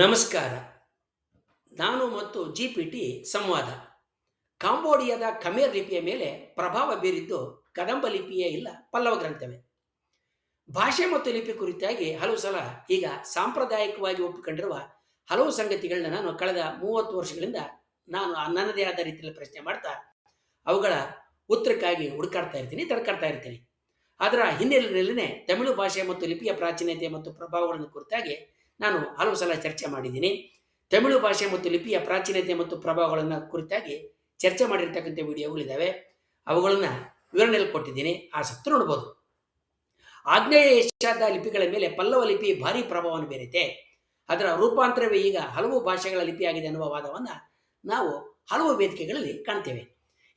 ನಮಸ್ಕಾರ. ನಾನು ಮತ್ತು ಜಿ ಪಿ ಟಿ ಸಂವಾದ. ಕಾಂಬೋಡಿಯಾದ ಖಮೇರ್ ಲಿಪಿಯ ಮೇಲೆ ಪ್ರಭಾವ ಬೀರಿದ್ದು ಕದಂಬ ಲಿಪಿಯೇ ಇಲ್ಲ, ಪಲ್ಲವ ಗ್ರಂಥವೇ. ಭಾಷೆ ಮತ್ತು ಲಿಪಿ ಕುರಿತಾಗಿ ಹಲವು ಸಲ ಈಗ ಸಾಂಪ್ರದಾಯಿಕವಾಗಿ ಒಪ್ಪಿಕೊಂಡಿರುವ ಹಲವು ಸಂಗತಿಗಳನ್ನ ನಾನು ಕಳೆದ ಮೂವತ್ತು ವರ್ಷಗಳಿಂದ ನಾನು ನನ್ನದೇ ಆದ ರೀತಿಯಲ್ಲಿ ಪ್ರಶ್ನೆ ಮಾಡ್ತಾ, ಅವುಗಳ ಉತ್ತರಕ್ಕಾಗಿ ಹುಡುಕಾಡ್ತಾ ಇರ್ತೀನಿ, ತಡ್ಕಾಡ್ತಾ ಇರ್ತೀನಿ. ಅದರ ಹಿನ್ನೆಲೆಯಲ್ಲಿನೇ ತಮಿಳು ಭಾಷೆ ಮತ್ತು ಲಿಪಿಯ ಪ್ರಾಚೀನತೆ ಮತ್ತು ಪ್ರಭಾವಗಳನ್ನು ಕುರಿತಾಗಿ ನಾನು ಹಲವು ಸಲ ಚರ್ಚೆ ಮಾಡಿದ್ದೀನಿ. ತಮಿಳು ಭಾಷೆ ಮತ್ತು ಲಿಪಿಯ ಪ್ರಾಚೀನತೆ ಮತ್ತು ಪ್ರಭಾವಗಳನ್ನು ಕುರಿತಾಗಿ ಚರ್ಚೆ ಮಾಡಿರ್ತಕ್ಕಂಥ ವಿಡಿಯೋಗಳಿದ್ದಾವೆ ಅವುಗಳನ್ನು ವಿವರಣೆಯಲ್ಲಿ ಕೊಟ್ಟಿದ್ದೀನಿ. ಆಸಕ್ತಿ ನೋಡ್ಬೋದು. ಆಗ್ನೇಯ ಏಷ್ಯಾದ ಲಿಪಿಗಳ ಮೇಲೆ ಪಲ್ಲವ ಲಿಪಿ ಭಾರಿ ಪ್ರಭಾವವನ್ನು ಬೀರಿದೆ ಅದರ ರೂಪಾಂತರವೇ ಈಗ ಹಲವು ಭಾಷೆಗಳ ಲಿಪಿಯಾಗಿದೆ ಅನ್ನುವ ವಾದವನ್ನು ನಾವು ಹಲವು ವೇದಿಕೆಗಳಲ್ಲಿ ಕಾಣ್ತೇವೆ.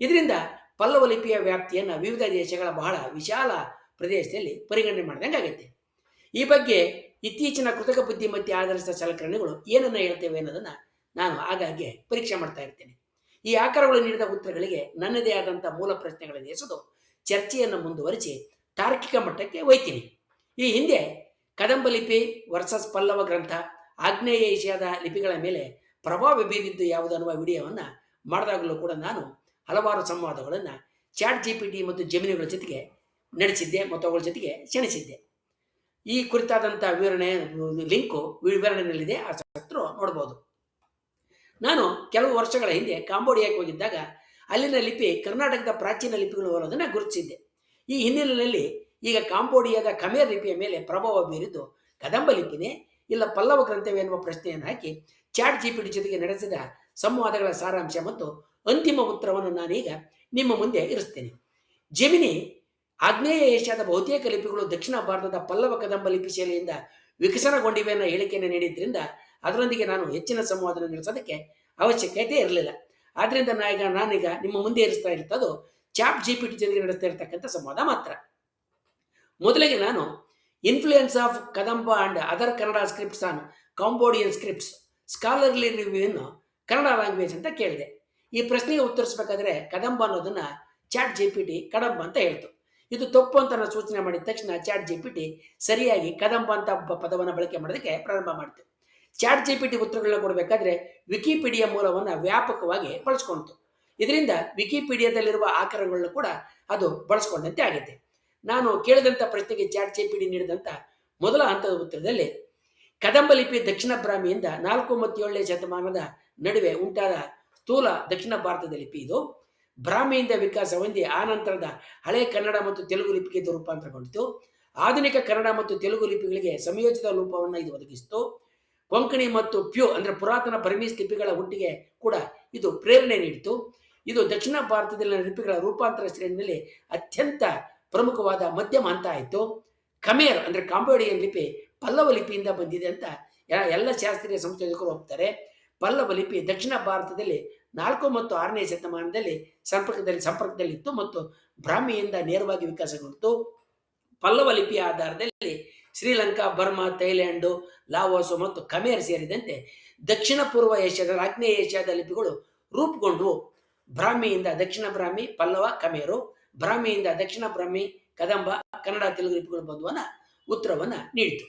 ಇದರಿಂದ ಪಲ್ಲವ ಲಿಪಿಯ ವ್ಯಾಪ್ತಿಯನ್ನು ವಿವಿಧ ದೇಶಗಳ ಬಹಳ ವಿಶಾಲ ಪ್ರದೇಶದಲ್ಲಿ ಪರಿಗಣನೆ ಮಾಡಿದಂಗೆ ಆಗುತ್ತೆ ಈ ಬಗ್ಗೆ ಇತ್ತೀಚಿನ ಕೃತಕ ಬುದ್ಧಿಮತ್ತೆ ಆಧರಿಸಿದ ಸಲಕರಣೆಗಳು ಏನನ್ನ ಹೇಳ್ತೇವೆ ಅನ್ನೋದನ್ನ ನಾನು ಆಗಾಗ್ಗೆ ಪರೀಕ್ಷೆ ಮಾಡ್ತಾ ಇರ್ತೇನೆ. ಈ ಆಕಾರಗಳು ನೀಡಿದ ಉತ್ತರಗಳಿಗೆ ನನ್ನದೇ ಆದಂಥ ಮೂಲ ಪ್ರಶ್ನೆಗಳನ್ನು ಎಸೆದು ಚರ್ಚೆಯನ್ನು ಮುಂದುವರಿಸಿ ತಾರ್ಕಿಕ ಮಟ್ಟಕ್ಕೆ ಒಯ್ತೀನಿ ಈ ಹಿಂದೆ ಕದಂಬ ಲಿಪಿ ವರ್ಸಸ್ ಪಲ್ಲವ ಗ್ರಂಥ ಆಗ್ನೇಯ ಏಷ್ಯಾದ ಲಿಪಿಗಳ ಮೇಲೆ ಪ್ರಭಾವ ಬೀರಿದ್ದು ಯಾವುದು ಅನ್ನುವ ವಿಡಿಯೋವನ್ನು ಮಾಡಿದಾಗಲೂ ಕೂಡ ನಾನು ಹಲವಾರು ಸಂವಾದಗಳನ್ನು ಚಾಟ್ ಜಿ ಪಿ ಟಿ ಮತ್ತು ಜಮೀನುಗಳ ಜೊತೆಗೆ ನಡೆಸಿದ್ದೆ ಮತ್ತು ಅವುಗಳ ಜೊತೆಗೆ ಕ್ಷಣಿಸಿದ್ದೆ. ಈ ಕುರಿತಾದಂಥ ವಿವರಣೆ, ಲಿಂಕು ವಿವರಣೆಯಲ್ಲಿದೆ. ಆಸಕ್ತರು ನೋಡ್ಬೋದು. ನಾನು ಕೆಲವು ವರ್ಷಗಳ ಹಿಂದೆ ಕಾಂಬೋಡಿಯಾಕ್ಕೆ ಹೋಗಿದ್ದಾಗ ಅಲ್ಲಿನ ಲಿಪಿ ಕರ್ನಾಟಕದ ಪ್ರಾಚೀನ ಲಿಪಿಗಳು ಅನ್ನೋದನ್ನು ಗುರುತಿಸಿದ್ದೆ. ಈ ಹಿನ್ನೆಲೆಯಲ್ಲಿ ಈಗ ಕಾಂಬೋಡಿಯಾದ ಖಮೇರ್ ಲಿಪಿಯ ಮೇಲೆ ಪ್ರಭಾವ ಬೀರಿದ್ದು ಕದಂಬ ಲಿಪಿನೇ, ಇಲ್ಲ ಪಲ್ಲವ ಗ್ರಂಥವೇ ಎನ್ನುವ ಪ್ರಶ್ನೆಯನ್ನು ಹಾಕಿ ಚಾಟ್ ಜಿಪಿಟಿ ಜೊತೆಗೆ ನಡೆಸಿದ ಸಂವಾದಗಳ ಸಾರಾಂಶ ಮತ್ತು ಅಂತಿಮ ಉತ್ತರವನ್ನು ನಾನೀಗ ನಿಮ್ಮ ಮುಂದೆ ಇರಿಸ್ತೇನೆ. ಜೆಮಿನಿ ಆಗ್ನೇಯ ಏಷ್ಯಾದ ಬಹುತೇಕ ಲಿಪಿಗಳು ದಕ್ಷಿಣ ಭಾರತದ ಪಲ್ಲವ ಕದಂಬ ಲಿಪಿ ಶೈಲಿಯಿಂದ ವಿಕಸನಗೊಂಡಿವೆ ಅನ್ನೋ ಹೇಳಿಕೆಯನ್ನು ನೀಡಿದ್ರಿಂದ ಅದರೊಂದಿಗೆ ನಾನು ಹೆಚ್ಚಿನ ಸಂವಾದ ನಡೆಸೋದಕ್ಕೆ ಅವಶ್ಯಕತೆ ಇರಲಿಲ್ಲ. ಆದ್ರಿಂದ ನಾನೀಗ ನಾನೀಗ ನಿಮ್ಮ ಮುಂದೆ ಇರಿಸ್ತಾ ಇರ್ತದ್ದು ಚಾಪ್ ಜಿ ಪಿ ಟಿ ಜೊತೆಗೆ ನಡೆಸ್ತಾ ಇರತಕ್ಕಂಥ ಸಂವಾದ ಮಾತ್ರ. ಮೊದಲಿಗೆ ನಾನು influence of Kadamba and other Kannada scripts on Cambodian scripts scholarly ರಿವ್ಯೂವನ್ನು Kannada language ಅಂತ ಕೇಳಿದೆ. ಈ ಪ್ರಶ್ನೆಗೆ ಉತ್ತರಿಸಬೇಕಾದ್ರೆ ಕದಂಬ ಅನ್ನೋದನ್ನ chat G P T Kadamba ಅಂತ ಹೇಳ್ತು. ಇದು ತಪ್ಪು ಅಂತ ಸೂಚನೆ ಮಾಡಿದ ತಕ್ಷಣ ಚಾಟ್ ಜಿ ಸರಿಯಾಗಿ ಕದಂಬ ಅಂತ ಪದವನ್ನು ಬಳಕೆ ಮಾಡೋದಕ್ಕೆ ಪ್ರಾರಂಭ ಮಾಡಿತು. ಚಾಟ್ ಜಿ ಪಿ ಉತ್ತರಗಳನ್ನ ಕೊಡಬೇಕಾದ್ರೆ ವಿಕಿಪೀಡಿಯಾ ಮೂಲವನ್ನು ವ್ಯಾಪಕವಾಗಿ ಬಳಸ್ಕೊಳ್ತು ಇದರಿಂದ ವಿಕಿಪೀಡಿಯಾದಲ್ಲಿರುವ ಆಕಾರಗಳನ್ನ ಕೂಡ ಅದು ಬಳಸ್ಕೊಂಡಂತೆ ಆಗಿದೆ. ನಾನು ಕೇಳಿದಂಥ ಪ್ರಶ್ನೆಗೆ ಚಾಟ್ ಜಿ ಪಿ ಟಿ ನೀಡಿದಂಥ ಮೊದಲ ಹಂತದ ಉತ್ತರದಲ್ಲಿ, ಕದಂಬ ಲಿಪಿ ದಕ್ಷಿಣ ಬ್ರಾಹ್ಮಿಯಿಂದ ನಾಲ್ಕು ಮತ್ತು ಏಳನೇ ಶತಮಾನದ ನಡುವೆ ಉಂಟಾದ ಸ್ಥೂಲ ದಕ್ಷಿಣ ಭಾರತದ ಲಿಪಿ ಇದು. ಬ್ರಾಹ್ಮಿಯಿಂದ ವಿಕಾಸ ಹೊಂದಿ ಆನಂತರದ ಹಳೆ ಕನ್ನಡ ಮತ್ತು ತೆಲುಗು ಲಿಪಿಗೆ ಇದು ರೂಪಾಂತರಗೊಂಡಿತು. ಆಧುನಿಕ ಕನ್ನಡ ಮತ್ತು ತೆಲುಗು ಲಿಪಿಗಳಿಗೆ ಸಂಯೋಜಿತ ರೂಪವನ್ನು ಇದು ಒದಗಿಸಿತು. ಕೊಂಕಣಿ ಮತ್ತು ಪ್ಯೂ ಅಂದರೆ ಪುರಾತನ ಬರ್ಮೀಸ್ ಲಿಪಿಗಳ ಹುಟ್ಟಿಗೆ ಕೂಡ ಇದು ಪ್ರೇರಣೆ ನೀಡಿತು. ಇದು ದಕ್ಷಿಣ ಭಾರತದಲ್ಲಿನ ಲಿಪಿಗಳ ರೂಪಾಂತರ ಶ್ರೇಣಿಯಲ್ಲಿ ಅತ್ಯಂತ ಪ್ರಮುಖವಾದ ಮಧ್ಯಮ ಹಂತ ಆಯಿತು. ಖಮೇರ್ ಅಂದರೆ ಕಾಂಬೋಡಿಯನ್ ಲಿಪಿ ಪಲ್ಲವ ಲಿಪಿಯಿಂದ ಬಂದಿದೆ ಅಂತ ಎಲ್ಲ ಶಾಸ್ತ್ರೀಯ ಸಂಶೋಧಕರು ಹೋಗ್ತಾರೆ ಪಲ್ಲವ ಲಿಪಿ ದಕ್ಷಿಣ ಭಾರತದಲ್ಲಿ ನಾಲ್ಕು ಮತ್ತು ಆರನೇ ಶತಮಾನದಲ್ಲಿ ಸಂಪರ್ಕದಲ್ಲಿ ಸಂಪರ್ಕದಲ್ಲಿತ್ತು ಮತ್ತು ಬ್ರಾಹ್ಮಿಯಿಂದ ನೇರವಾಗಿ ವಿಕಾಸಗೊಂಡಿತು ಪಲ್ಲವ ಲಿಪಿಯ ಆಧಾರದಲ್ಲಿ ಶ್ರೀಲಂಕಾ, ಬರ್ಮಾ, ಥೈಲ್ಯಾಂಡು, ಲಾವೋಸು ಮತ್ತು ಖಮೇರ್ ಸೇರಿದಂತೆ ದಕ್ಷಿಣ ಪೂರ್ವ ಏಷ್ಯಾದ ಆಗ್ನೇಯ ಏಷ್ಯಾದ ಲಿಪಿಗಳು ರೂಪುಗೊಂಡವು. ಬ್ರಾಹ್ಮಿಯಿಂದ ದಕ್ಷಿಣ ಬ್ರಾಹ್ಮಿ, ಪಲ್ಲವ, ಖಮೇರು. ಬ್ರಾಹ್ಮಿಯಿಂದ ದಕ್ಷಿಣ ಬ್ರಾಹ್ಮಿ, ಕದಂಬ, ಕನ್ನಡ, ತೆಲುಗು ಲಿಪಿಗಳು ಬಂದುವನ್ನ ಉತ್ತರವನ್ನು ನೀಡಿತು.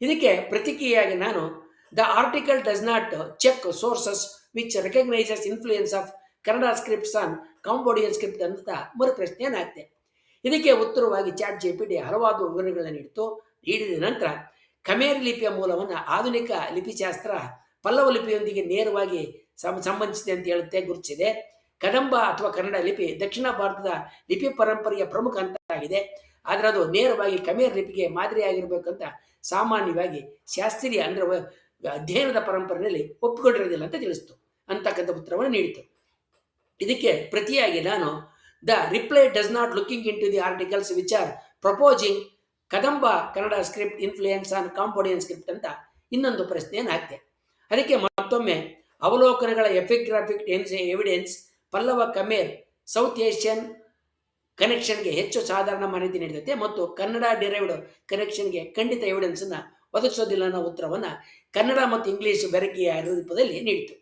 ಇದಕ್ಕೆ ಪ್ರತಿಕ್ರಿಯೆಯಾಗಿ ನಾನು the article does not check sources which recognises influence of Kannada scripts on Cambodian script ಅಂತ ಪ್ರಶ್ನೆ ಹಾಕ್ತೆ ಇದಕ್ಕೆ ಉತ್ತರವಾಗಿ ಚಾಟ್ ಜಿ ಪಿ ಡಿ ಹಲವಾರು ವಿವರಗಳನ್ನು ನೀಡಿತು. ನೀಡಿದ ನಂತರ ಖಮೇರ್ ಲಿಪಿಯ ಮೂಲವನ್ನು ಆಧುನಿಕ ಲಿಪಿಶಾಸ್ತ್ರ ಪಲ್ಲವ ಲಿಪಿಯೊಂದಿಗೆ ನೇರವಾಗಿ ಸಂಬಂಧಿಸಿದೆ ಅಂತ ಹೇಳುತ್ತೆ, ಗುರುತಿಸಿದೆ. ಕದಂಬ ಅಥವಾ ಕನ್ನಡ ಲಿಪಿ ದಕ್ಷಿಣ ಭಾರತದ ಲಿಪಿ ಪರಂಪರೆಯ ಪ್ರಮುಖ ಹಂತ ಆಗಿದೆ. ಆದರೆ ಅದು ನೇರವಾಗಿ ಖಮೇರ್ ಲಿಪಿಗೆ ಮಾದರಿಯಾಗಿರಬೇಕಂತ ಸಾಮಾನ್ಯವಾಗಿ ಶಾಸ್ತ್ರೀಯ ಅಂದರೆ ಅಧ್ಯಯನದ ಪರಂಪರೆಯಲ್ಲಿ ಒಪ್ಪಿಕೊಂಡಿರೋದಿಲ್ಲ ಅಂತ ತಿಳಿಸ್ತು. ಅಂತಕ್ಕಂಥ ಉತ್ತರವನ್ನು ನೀಡಿತು. ಇದಕ್ಕೆ ಪ್ರತಿಯಾಗಿ ನಾನು, the reply does not looking into the articles which are proposing Kadamba Kannada script influence on Cambodian script ಅಂತ ಇನ್ನೊಂದು ಪ್ರಶ್ನೆಯನ್ನು ಹಾಕಿದೆ ಅದಕ್ಕೆ ಮತ್ತೊಮ್ಮೆ, ಅವಲೋಕನಗಳ epigraphic evidence, Pallava Khmer, south Asian ಕನೆಕ್ಷನ್ಗೆ ಹೆಚ್ಚು ಸಾಧಾರಣ ಮಾಹಿತಿ ನೀಡುತ್ತೆ ಮತ್ತು ಕನ್ನಡ ಡಿರೈವ್ಡ್ ಕನೆಕ್ಷನ್ಗೆ ಖಂಡಿತ ಎವಿಡೆನ್ಸನ್ನು ಒದಗಿಸೋದಿಲ್ಲ ಅನ್ನೋ ಉತ್ತರವನ್ನು ಕನ್ನಡ ಮತ್ತು ಇಂಗ್ಲೀಷ್ ಬೆರಕೆಯ ರೂಪದಲ್ಲಿ ನೀಡಿತು.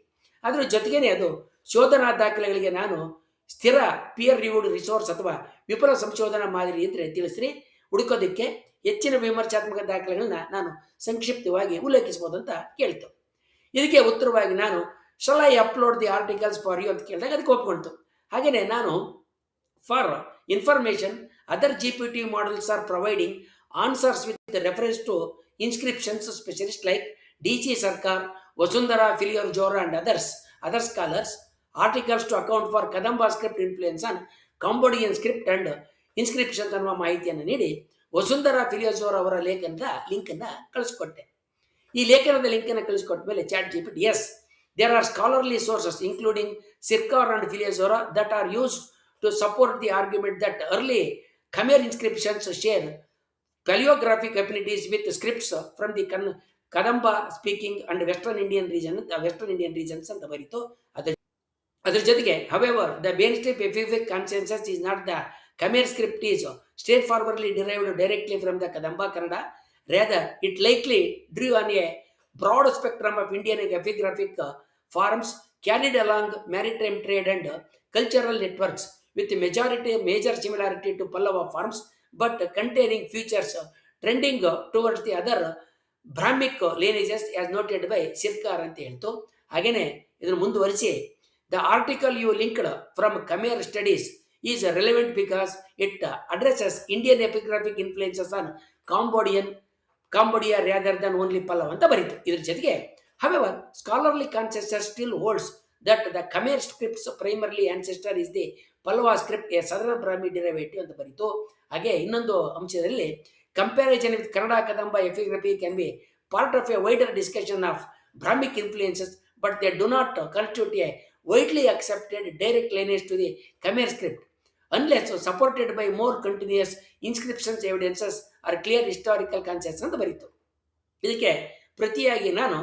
ಅದರ ಜೊತೆಗೇನೆ ಅದು ಶೋಧನಾ ದಾಖಲೆಗಳಿಗೆ ನಾನು ಸ್ಥಿರ ಪಿಯರ್ ರಿವ್ಯೂಡ್ ರಿಸೋರ್ಸ್ ಅಥವಾ ವಿಫಲ ಸಂಶೋಧನಾ ಮಾದರಿ ಅಂದರೆ ತಿಳಿಸ್ರಿ ಹುಡುಕೋದಕ್ಕೆ ಹೆಚ್ಚಿನ ವಿಮರ್ಶಾತ್ಮಕ ದಾಖಲೆಗಳನ್ನ ನಾನು ಸಂಕ್ಷಿಪ್ತವಾಗಿ ಉಲ್ಲೇಖಿಸಬಹುದು ಅಂತ ಕೇಳ್ತು. ಇದಕ್ಕೆ ಉತ್ತರವಾಗಿ ನಾನು shall I upload the articles for you ಅಂತ ಕೇಳಿದಾಗ ಅದಕ್ಕೆ ಒಪ್ಕೊಂತು ಹಾಗೆಯೇ ನಾನು for information other G P T models are providing answers with reference to inscriptions specialist like D C Sircar Vasundhara Filliozat and others. Other scholars articles to account for Kadamba script influence on Cambodian script and inscription ಅನ್ನುವ ಮಾಹಿತಿಯನ್ನು ನೀಡಿ ವಸುಂಧರಾ ಫಿಲಿಯೋಜೋರ್ ಅವರ ಲೇಖನದ ಲಿಂಕನ್ನು ಕಳಿಸ್ಕೊಟ್ಟೆ. ಈ ಲೇಖನದ ಲಿಂಕನ್ನು ಕಳಿಸ್ಕೊಟ್ಟ ಮೇಲೆ chat G P T yes there are scholarly sources including Sircar and Filliozat that are used to support the argument that early Khmer inscriptions share paleographic affinities with scripts from the Kan Kadamba speaking and western Indian region western Indian regions ಅಂತ ಬರೀತು. ಅದ್ರ ಅದ್ರ ಜೊತೆಗೆ however the mainstream ಎಫಿಫಿಕ್ consensus is not the Khmer script is straightforwardly derived directly from the Kadamba Kannada rather it likely drew on a broad spectrum of Indian epigraphic forms carried along maritime trade and cultural networks with majority major similarity to Pallava forms but containing features trending towards the other Brahmic lineages as noted by Sircar ಅಂತ ಹೇಳ್ತು. ಹಾಗೇನೆ ಇದನ್ನು ಮುಂದುವರಿಸಿ the article you linked from Khmer studies is relevant because it addresses Indian epigraphic influences on Cambodian Cambodia rather than only Pallava ಅಂತ ಬರೀತು. ಇದ್ರ ಜೊತೆಗೆ however scholarly consensus still holds that the Khmer scripts primarily ancestor is the Pallava script a southern Brahmi derivative ಅಂತ ಬರೀತು. ಹಾಗೆ ಇನ್ನೊಂದು ಅಂಶದಲ್ಲಿ comparison with Kannada Kadamba epigraphy can be part of a wider discussion of Brahmic influences but they do not constitute a widely accepted direct lineage to the Khmer script unless supported by more continuous inscriptions evidences or clear historical concepts ಅಂತ ಬರೀತು. ಇದಕ್ಕೆ ಪ್ರತಿಯಾಗಿ ನಾನು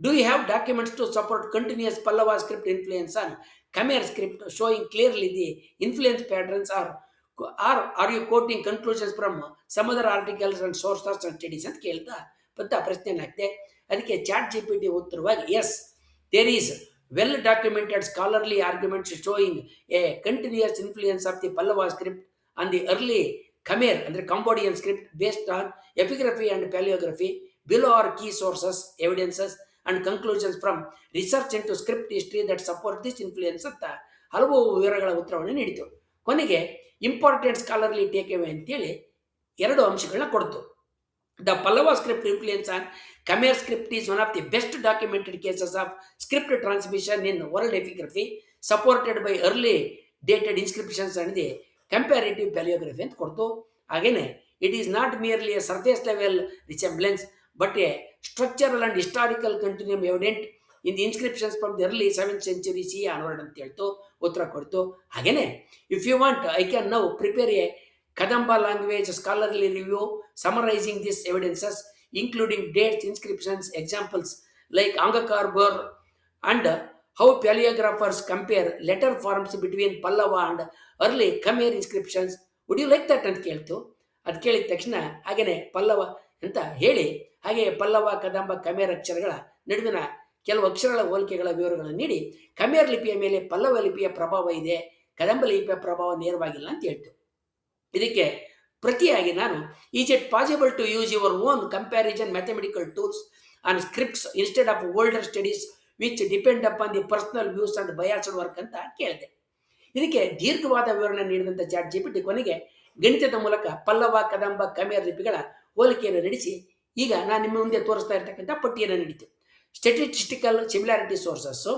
do you have documents to support continuous Pallava script influence on Khmer script showing clearly the influence patterns or or are you quoting conclusions from some other articles and sources and studies ಅಂತ ಕೇಳ್ತಾ ಅಂತ ಪ್ರಶ್ನೆಯನ್ನು ಹಾಕಿದೆ. ಅದಕ್ಕೆ chat G P T ಉತ್ತರವಾಗಿ yes there is well documented scholarly arguments showing a continuous influence of the Pallava script on the early Khmer ಅಂದರೆ Cambodian script based on epigraphy and paleography below are key sources evidences and conclusions from research into script history that support this influence ಅಂತ ಹಲವು ವಿವರಗಳ ಉತ್ತರವನ್ನು ನೀಡಿತು. ಕೊನೆಗೆ important scholarly take ಅವೆ ಅಂತೇಳಿ ಎರಡು ಅಂಶಗಳನ್ನ ಕೊಡ್ತು. The Pallava script influence on Khmer script is one of the best documented cases of script transmission in world epigraphy supported by early dated inscriptions and the comparative paleography ಅಂತ ಕೊಡ್ತು. ಹಾಗೇನೆ it is not merely a surface level resemblance but a structural and historical continuum evident in the inscriptions from the early seventh century C onward ಅಂತ ಹೇಳ್ತು, ಉತ್ತರ ಕೊಡ್ತು. ಹಾಗೇನೆ if you want I can now prepare a Kadamba language scholarly review summarizing this evidences including dates inscriptions examples like Angkor Borei and how paleographers compare letter forms between Pallava and early Khmer inscriptions would you like that ಅಂತ ಕೇಳ್ತು. ಅದು ಕೇಳಿದ ತಕ್ಷಣ, ಹಾಗೇನೆ ಪಲ್ಲವ ಅಂತ ಹೇಳಿ ಹಾಗೆ ಪಲ್ಲವ ಕದಂಬ ಕಮೇರ್ ಅಕ್ಷರಗಳ ನಡುವಿನ ಕೆಲವು ಅಕ್ಷರಗಳ ಹೋಲಿಕೆಗಳ ವಿವರಗಳನ್ನು ನೀಡಿ ಕಮೇರ್ ಲಿಪಿಯ ಮೇಲೆ ಪಲ್ಲವ ಲಿಪಿಯ ಪ್ರಭಾವ ಇದೆ, ಕದಂಬ ಲಿಪಿಯ ಪ್ರಭಾವ ನೇರವಾಗಿಲ್ಲ ಅಂತ ಹೇಳ್ತು ಇದಕ್ಕೆ ಪ್ರತಿಯಾಗಿ ನಾನು is it possible to use your own comparison mathematical tools on scripts instead of older studies which depend upon the personal views and biased work ಅಂತ ಕೇಳಿದೆ. ಇದಕ್ಕೆ ದೀರ್ಘವಾದ ವಿವರಣೆ ನೀಡಿದಂಥ ಚಾಟ್ ಜಿ ಪಿ ಟಿ ಕೊನೆಗೆ ಗಣಿತದ ಮೂಲಕ ಪಲ್ಲವ, ಕದಂಬ ಕಮೇರ್ ಲಿಪಿಗಳ ಹೋಲಿಕೆಯನ್ನು ನಡೆಸಿ ಈಗ ನಾನು ನಿಮ್ಮ ಮುಂದೆ ತೋರಿಸ್ತಾ ಇರ್ತಕ್ಕಂಥ ಪಟ್ಟಿಯನ್ನು ನೀಡಿತು statistical similarity sources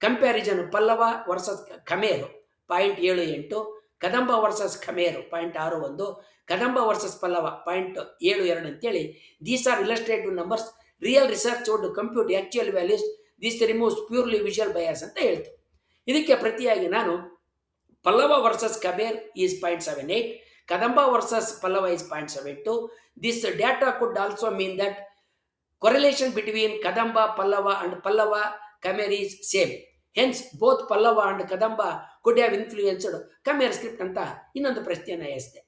comparison Pallava versus Khmer point ಏಳು ಎಂಟು ಕದಂಬ ವರ್ಸಸ್ ಖಮೇರು ಪಾಯಿಂಟ್ ಆರು ಒಂದು ಕದಂಬ ವರ್ಸಸ್ ಪಲ್ಲವ ಪಾಯಿಂಟ್ ಏಳು ಎರಡು ಅಂತೇಳಿ. These are illustrative numbers real research would compute actual values these removes purely visual bias ಅಂತ ಹೇಳ್ತು. ಇದಕ್ಕೆ ಪ್ರತಿಯಾಗಿ ನಾನು Pallava versus Khmer is point seven eight Kadamba versus Pallava is point seven two this data could also mean that correlation between Kadamba Pallava and Pallava Khmer is same hence both Pallava and Kadamba could have influenced Khmer script ಅಂತ ಇನ್ನೊಂದು ಪ್ರಶ್ನೆಯನ್ನು ಎಸ್ದೆ.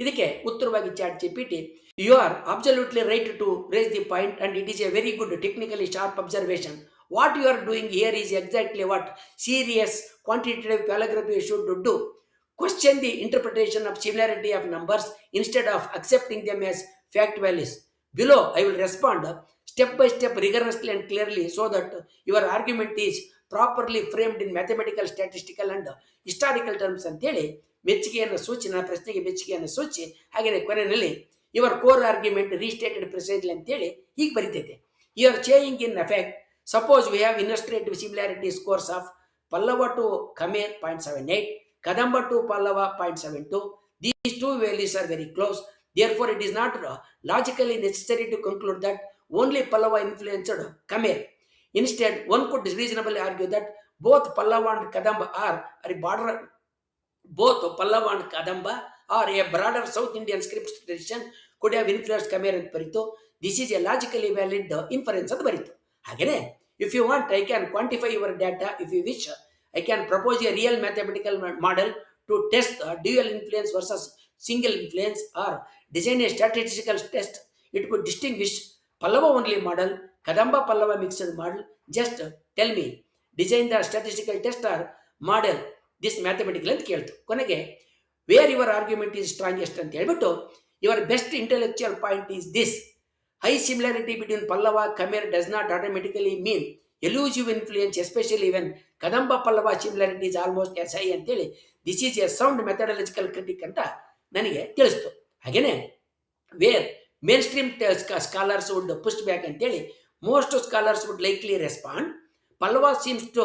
ಇದಕ್ಕೆ ಉತ್ತರವಾಗಿ chat G P T you are absolutely right to raise the point and it is a very good technically sharp observation what you are doing here is exactly what serious quantitative paleography should do question the interpretation of similarity of numbers instead of accepting them as fact values Below, I will respond step by step rigorously and clearly so that your argument is properly framed in mathematical, statistical and historical terms ಅಂತೇಳಿ ಮೆಚ್ಚುಗೆಯನ್ನು ಸೂಚಿ ನನ್ನ ಪ್ರಶ್ನೆಗೆ ಮೆಚ್ಚುಗೆಯನ್ನು ಸೂಚಿ ಹಾಗೆಯೇ ಕೊನೆಯಲ್ಲಿ ಇವರ್ core argument ರೀಸ್ಟೇಟೆಡ್ precisely ಅಂತೇಳಿ ಹೀಗೆ ಬರೀತೈತೆ your saying in effect suppose we have illustrative similarity scores of Pallava to Khmer point seven eight Kadamba to Pallava point seven two these two values are very close therefore it is not uh, logically necessary to conclude that only Pallava influenced Khmer. Instead, one could reasonably argue that both Pallava and Kadamba are a border, both Pallava and Kadamba are a broader South Indian script tradition could have influenced Khmer ಅಂತ ಬರೀತು this is a logically valid inference ಅಂತ ಬರೀತು ಹಾಗೆಯೇ if you want I can quantify your data if you wish I can propose a real mathematical model to test dual influence versus single influence or design a statistical test, it could distinguish Pallava only model, Kadamba Pallava mixed model. Just tell me design the statistical test or model this mathematical ಅಂತ ಕೇಳ್ತು ಕೊನೆಗೆ where your argument is strongest ಅಂತ ಹೇಳ್ಬಿಟ್ಟು your best intellectual point is this high similarity between Pallava Khmer does not automatically mean elusive influence especially when Kadamba Pallava similarity is almost as high ಅಂತೇಳಿ this is a sound methodological critique ಅಂತ ನನಗೆ ತಿಳಿಸ್ತು ಹಾಗೇನೆ where mainstream scholars would push back ಅಂತೇಳಿ most scholars would likely respond Pallava seems to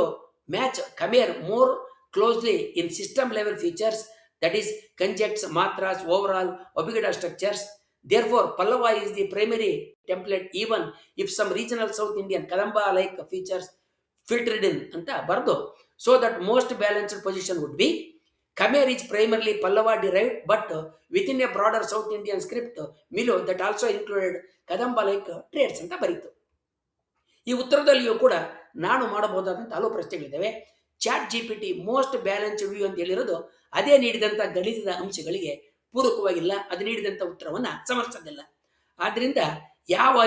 match Khmer more closely in system level features that is conjuncts matras over all abugida structures therefore Pallava is the primary template even if some regional south Indian Kadamba like features filtered in ಅಂತ ಬರೆದು so that most balanced position would be Khmer is primarily Pallava derived, but within a broader South Indian script, Milo that also included Kadamba like traits ಅಂತ ಬರೀತು. ಈ ಉತ್ತರದಲ್ಲಿಯೂ ಕೂಡ ನಾನು ಮಾಡಬಹುದಾದಂಥ ಹಲವು ಪ್ರಶ್ನೆಗಳಿದ್ದಾವೆ. Chat G P T most balance view ಅಂತ ಹೇಳಿರೋದು ಅದೇ ನೀಡಿದಂಥ ಗಣಿತದ ಅಂಶಗಳಿಗೆ ಪೂರಕವಾಗಿಲ್ಲ ಅದು ನೀಡಿದಂಥ ಉತ್ತರವನ್ನು ಸಮರ್ಥಿಸೋದಿಲ್ಲ. ಆದ್ದರಿಂದ ಯಾವ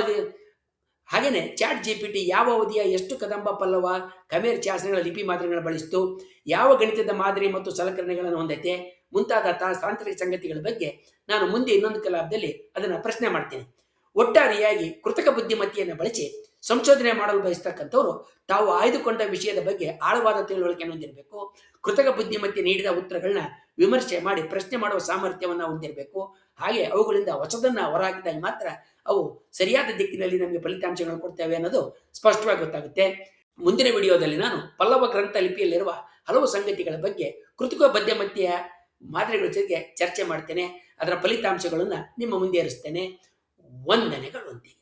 ಹಾಗೇನೆ ಚಾಟ್ ಜಿ ಪಿ ಟಿ ಯಾವ ಅವಧಿಯ ಎಷ್ಟು ಕದಂಬ ಪಲ್ಲವ ಕಮೇರ್ ಶಾಸನಗಳ ಲಿಪಿ ಮಾದರಿಗಳನ್ನು ಬಳಸಿತು, ಯಾವ ಗಣಿತದ ಮಾದರಿ ಮತ್ತು ಸಲಕರಣೆಗಳನ್ನು ಹೊಂದೈತೆ ಮುಂತಾದ ತಾಂತ್ರಿಕ ಸಂಗತಿಗಳ ಬಗ್ಗೆ ನಾನು ಮುಂದೆ ಇನ್ನೊಂದು ಕಲಾಪದಲ್ಲಿ ಅದನ್ನು ಪ್ರಶ್ನೆ ಮಾಡ್ತೇನೆ. ಒಟ್ಟಾರೆಯಾಗಿ ಕೃತಕ ಬುದ್ಧಿಮತ್ತೆಯನ್ನು ಬಳಸಿ ಸಂಶೋಧನೆ ಮಾಡಲು ಬಯಸ್ತಕ್ಕಂಥವ್ರು ತಾವು ಆಯ್ದುಕೊಂಡ ವಿಷಯದ ಬಗ್ಗೆ ಆಳವಾದ ತಿಳುವಳಿಕೆಯನ್ನು ಹೊಂದಿರಬೇಕು, ಕೃತಕ ಬುದ್ಧಿಮತ್ತೆ ನೀಡಿದ ಉತ್ತರಗಳನ್ನ ವಿಮರ್ಶೆ ಮಾಡಿ ಪ್ರಶ್ನೆ ಮಾಡುವ ಸಾಮರ್ಥ್ಯವನ್ನು ಹೊಂದಿರಬೇಕು, ಹಾಗೆ ಅವುಗಳಿಂದ ಹೊಸದನ್ನ ಹೊರಹಾಕಿದಾಗ ಮಾತ್ರ ಅವು ಸರಿಯಾದ ದಿಕ್ಕಿನಲ್ಲಿ ನಮಗೆ ಫಲಿತಾಂಶಗಳನ್ನು ಕೊಡ್ತೇವೆ ಅನ್ನೋದು ಸ್ಪಷ್ಟವಾಗಿ ಗೊತ್ತಾಗುತ್ತೆ. ಮುಂದಿನ ವಿಡಿಯೋದಲ್ಲಿ ನಾನು ಪಲ್ಲವ ಗ್ರಂಥ ಲಿಪಿಯಲ್ಲಿರುವ ಹಲವು ಸಂಗತಿಗಳ ಬಗ್ಗೆ ಕೃತಕ ಬುದ್ಧಿಮತ್ತೆಯ ಮಾದರಿಗಳ ಜೊತೆಗೆ ಚರ್ಚೆ ಮಾಡ್ತೇನೆ. ಅದರ ಫಲಿತಾಂಶಗಳನ್ನು ನಿಮ್ಮ ಮುಂದೆ ಇರಿಸ್ತೇನೆ ವಂದನೆಗಳೊಂದಿಗೆ